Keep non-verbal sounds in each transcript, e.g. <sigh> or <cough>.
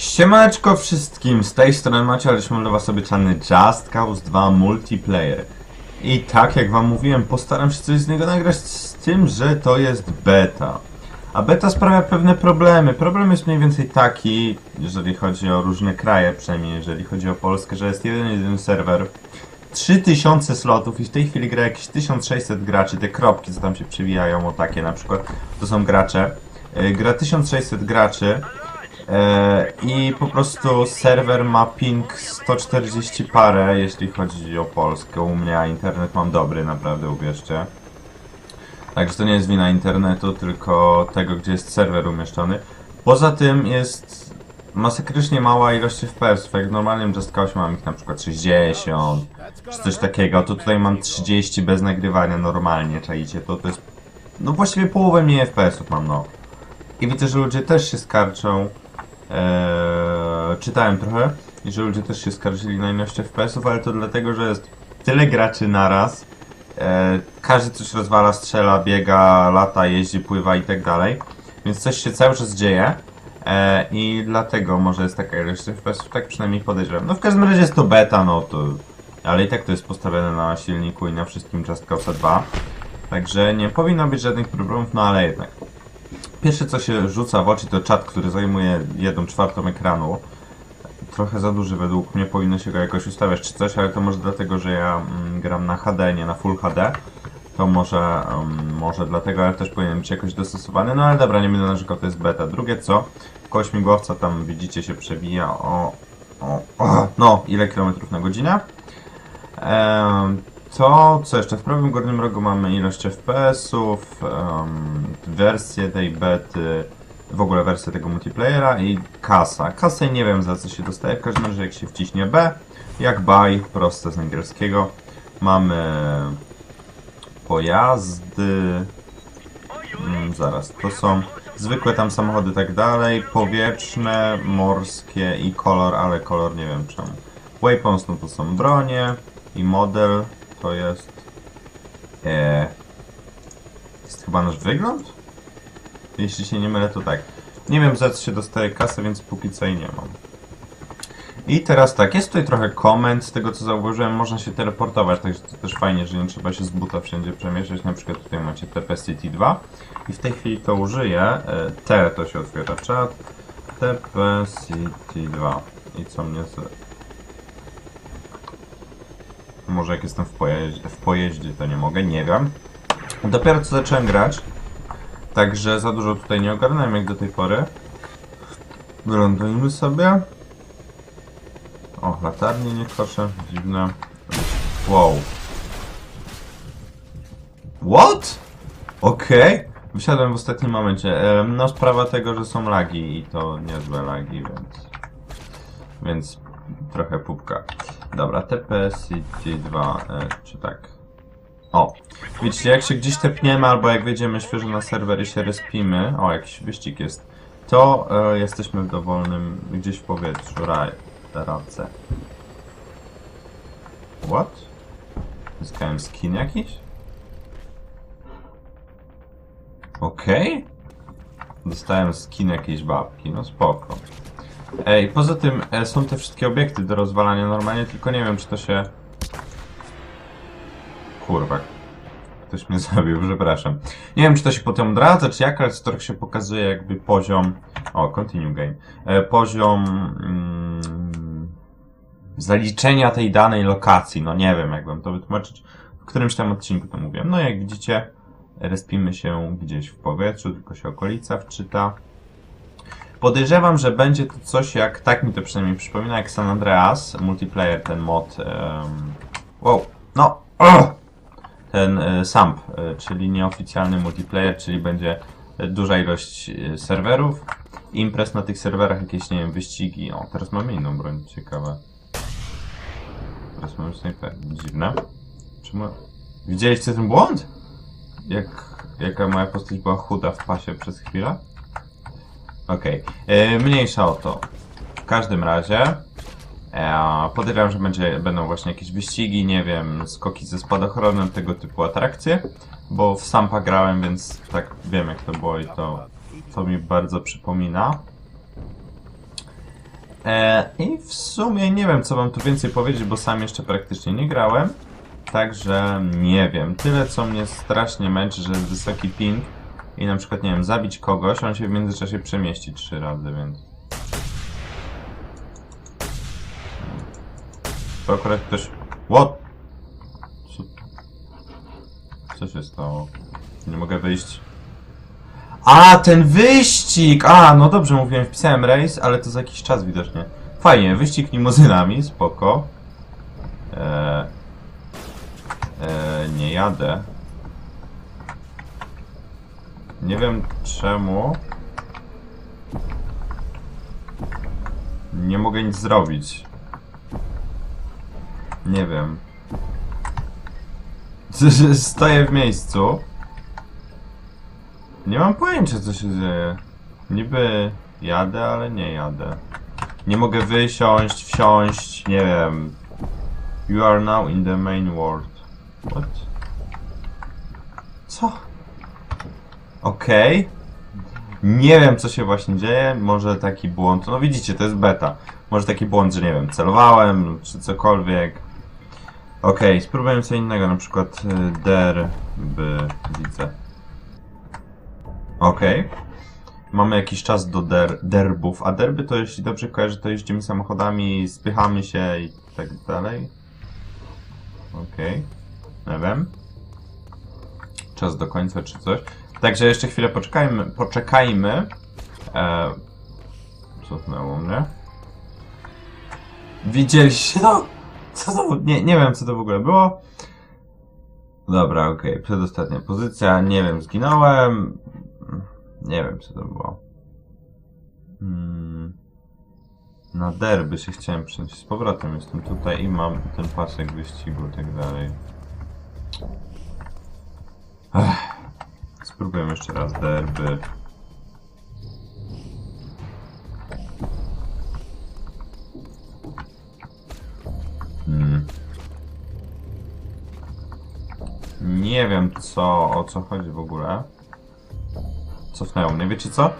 Siemaneczko wszystkim, z tej strony Macie, ale dla was sobie czarny Just Cause 2 Multiplayer. I tak jak wam mówiłem, postaram się coś z niego nagrać z tym, że to jest beta. A beta sprawia pewne problemy. Problem jest mniej więcej taki, jeżeli chodzi o różne kraje, przynajmniej jeżeli chodzi o Polskę, że jest jeden, jeden serwer, 3000 slotów i w tej chwili gra jakieś 1600 graczy, te kropki co tam się przewijają, o takie na przykład, to są gracze. Yy, Gra 1600 graczy, E, I po prostu serwer ma ping 140 parę, jeśli chodzi o Polskę. U mnie internet mam dobry, naprawdę uwierzcie. Także to nie jest wina internetu, tylko tego, gdzie jest serwer umieszczony. Poza tym jest masakrycznie mała ilość FPS-ów. Jak w normalnym Just Cause mam ich na przykład 60 czy coś takiego, to tutaj mam 30 bez nagrywania normalnie, czaicie? To, to jest... No właściwie połowę mniej FPS-ów mam, no. I widzę, że ludzie też się skarczą. Eee, czytałem trochę, i że ludzie też się skarżyli na ilość FPS-ów, ale to dlatego, że jest tyle graczy naraz. Eee, każdy coś rozwala, strzela, biega, lata, jeździ, pływa i tak dalej. Więc coś się cały czas dzieje. Eee, I dlatego może jest taka ilość FPS-ów, tak przynajmniej podejrzewam. No w każdym razie jest to beta, no to... Ale i tak to jest postawione na silniku i na wszystkim Just Cause 2. Także nie powinno być żadnych problemów, no ale jednak. Pierwsze co się rzuca w oczy to czat, który zajmuje 1 czwartą ekranu. Trochę za duży według mnie, powinno się go jakoś ustawiać czy coś, ale to może dlatego, że ja mm, gram na HD, nie na Full HD. To może, mm, może dlatego, ale też powinien być jakoś dostosowany. No ale dobra, nie będę narzekał, to jest beta. Drugie co, koło śmigłowca tam widzicie się przewija o, o, o no ile kilometrów na godzinę. Em, to, co jeszcze? W prawym górnym rogu mamy ilość FPS-ów, em, wersję tej bety, w ogóle wersję tego multiplayera i kasa. Kasę nie wiem za co się dostaje, w każdym razie jak się wciśnie B, jak buy, proste z angielskiego, mamy pojazdy, mm, zaraz, to są zwykłe tam samochody tak dalej, powietrzne, morskie i kolor, ale kolor nie wiem czemu. Weapons no to są bronie i model to jest... E, jest chyba nasz wygląd? Jeśli się nie mylę, to tak. Nie wiem za co się dostaje kasę, więc póki co jej nie mam. I teraz tak, jest tutaj trochę komend, z tego co zauważyłem, można się teleportować, także to też fajnie, że nie trzeba się z buta wszędzie przemieszczać, na przykład tutaj macie TP City 2 i w tej chwili to użyję, e, T to się otwiera czat, TP City 2 i co mnie. Może jak jestem w pojeździe, w pojeździe to nie mogę, nie wiem. Dopiero co zacząłem grać, także za dużo tutaj nie ogarnąłem jak do tej pory. Wylądujmy sobie. O, latarnie nie koszę, dziwne. Wow. What? Okej. Wysiadłem w ostatnim momencie. No sprawa tego, że są lagi i to niezłe lagi, więc... Więc trochę pupka. Dobra, TP City 2, e, czy tak? O, widzicie, jak się gdzieś tepniemy, albo jak wejdziemy świeżo na serwer i się respimy, o, jakiś wyścig jest, to e, jesteśmy w dowolnym, gdzieś w powietrzu, raj, race. What? Zyskałem skin jakiś? Okej. Dostałem skin jakiejś babki, no spoko. Ej, poza tym e, są te wszystkie obiekty do rozwalania normalnie, tylko nie wiem czy to się... Kurwa. Ktoś mnie <laughs> zabił, przepraszam. Nie wiem czy to się potem odradza, czy jak, ale których się pokazuje jakby poziom... O, continue game. E, poziom... Mm, zaliczenia tej danej lokacji. No nie wiem jak wam to wytłumaczyć. W którymś tam odcinku to mówiłem. No jak widzicie, respimy się gdzieś w powietrzu, tylko się okolica wczyta. Podejrzewam, że będzie to coś jak, tak mi to przynajmniej przypomina, jak San Andreas, multiplayer, ten mod, em, wow, no, ugh, ten e, SAMP, e, czyli nieoficjalny multiplayer, czyli będzie duża ilość e, serwerów, imprez na tych serwerach, jakieś, nie wiem, wyścigi, o, teraz mamy inną broń, ciekawe. Teraz mamy snajper, dziwne. Czemu, widzieliście ten błąd? Jak, jaka moja postać była chuda w pasie przez chwilę? Okej, okay. mniejsza o to. W każdym razie e, podejrzewam, że będzie, będą właśnie jakieś wyścigi, nie wiem, skoki ze spadochronem, tego typu atrakcje, bo w Sampa grałem, więc tak wiem jak to było i to, to mi bardzo przypomina. E, I w sumie nie wiem, co wam tu więcej powiedzieć, bo sam jeszcze praktycznie nie grałem. Także nie wiem. Tyle, co mnie strasznie męczy, że jest wysoki ping i na przykład, nie wiem, zabić kogoś, on się w międzyczasie przemieści trzy razy, więc... To akurat ktoś... What? Co... Co się stało? Nie mogę wyjść. A, ten wyścig! A, no dobrze mówiłem, wpisałem race, ale to za jakiś czas widocznie. Fajnie, wyścig limuzynami, spoko. Eee, eee, nie jadę. Nie wiem czemu. Nie mogę nic zrobić. Nie wiem. <laughs> Stoję w miejscu. Nie mam pojęcia co się dzieje. Niby jadę, ale nie jadę. Nie mogę wysiąść, wsiąść, nie wiem. You are now in the main world. What? Co? Okej. Nie wiem co się właśnie dzieje, może taki błąd, no widzicie, to jest beta. Może taki błąd, że nie wiem, celowałem czy cokolwiek. Okej, spróbujemy co innego, na przykład y, derby widzę. Okej. Mamy jakiś czas do der derbów, a derby to jeśli dobrze kojarzę, to jeździmy samochodami, spychamy się i tak dalej. Okej. Nie wiem. Czas do końca czy coś. Także jeszcze chwilę poczekajmy. Poczekajmy. E, cofnęło mnie. Widzieliście to? Co to? Nie, nie wiem co to w ogóle było. Dobra, okej. Przedostatnia pozycja. Nie wiem, zginąłem. Nie wiem, co to było. Hmm. Na derby się chciałem przenieść z powrotem. Jestem tutaj i mam ten pasek wyścigu i tak dalej. Ech. Spróbujemy jeszcze raz derby. Hmm. Nie wiem co, o co chodzi w ogóle. Cofnęło mnie, wiecie co?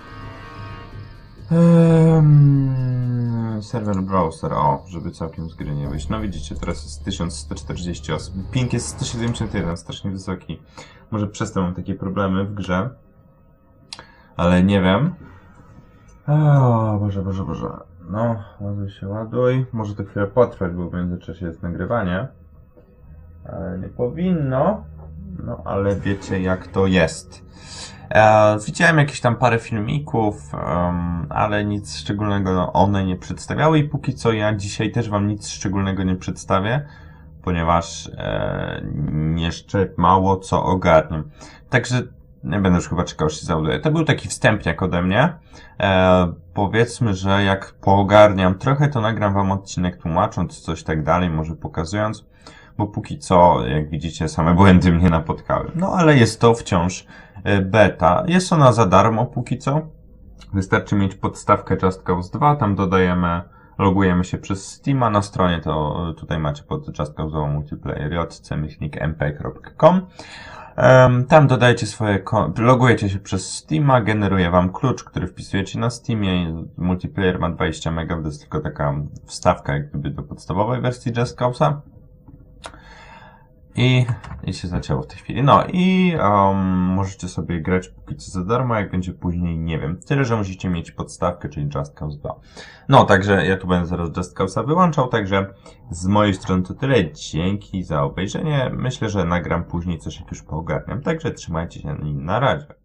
Ehm, serwer browser, o, żeby całkiem z gry nie wyjść. No widzicie, teraz jest 1140 osób. Ping jest 171, strasznie wysoki. Może przez to mam takie problemy w grze. Ale nie wiem. O, Boże, Boże, Boże. No, ładuj się, ładuj. Może to chwilę potrwać, bo w międzyczasie jest nagrywanie. Ale nie powinno. No, ale wiecie jak to jest. E, widziałem jakieś tam parę filmików, em, ale nic szczególnego one nie przedstawiały i póki co ja dzisiaj też wam nic szczególnego nie przedstawię, ponieważ e, jeszcze mało co ogarniam. Także nie będę już chyba czekał, aż się. To był taki wstępniak ode mnie. E, powiedzmy, że jak poogarniam trochę, to nagram wam odcinek tłumacząc coś tak dalej, może pokazując, bo póki co, jak widzicie, same błędy mnie napotkały. No ale jest to wciąż e, beta. Jest ona za darmo póki co. Wystarczy mieć podstawkę Just Cause 2, tam dodajemy, logujemy się przez Steama na stronie, to tutaj macie pod Just Cause 2 Multiplayer Em, Tam dodajecie swoje, logujecie się przez Steama, generuje wam klucz, który wpisujecie na Steamie. Multiplayer ma 20 MB, to jest tylko taka wstawka jak gdyby do podstawowej wersji Just Cause'a. I, I się zaczęło w tej chwili. No i um, możecie sobie grać póki co za darmo, jak będzie później, nie wiem. Tyle, że musicie mieć podstawkę, czyli Just Cause 2. No, także ja tu będę zaraz Just Cause'a wyłączał, także z mojej strony to tyle. Dzięki za obejrzenie. Myślę, że nagram później coś, jak już poogarniam. Także trzymajcie się na razie.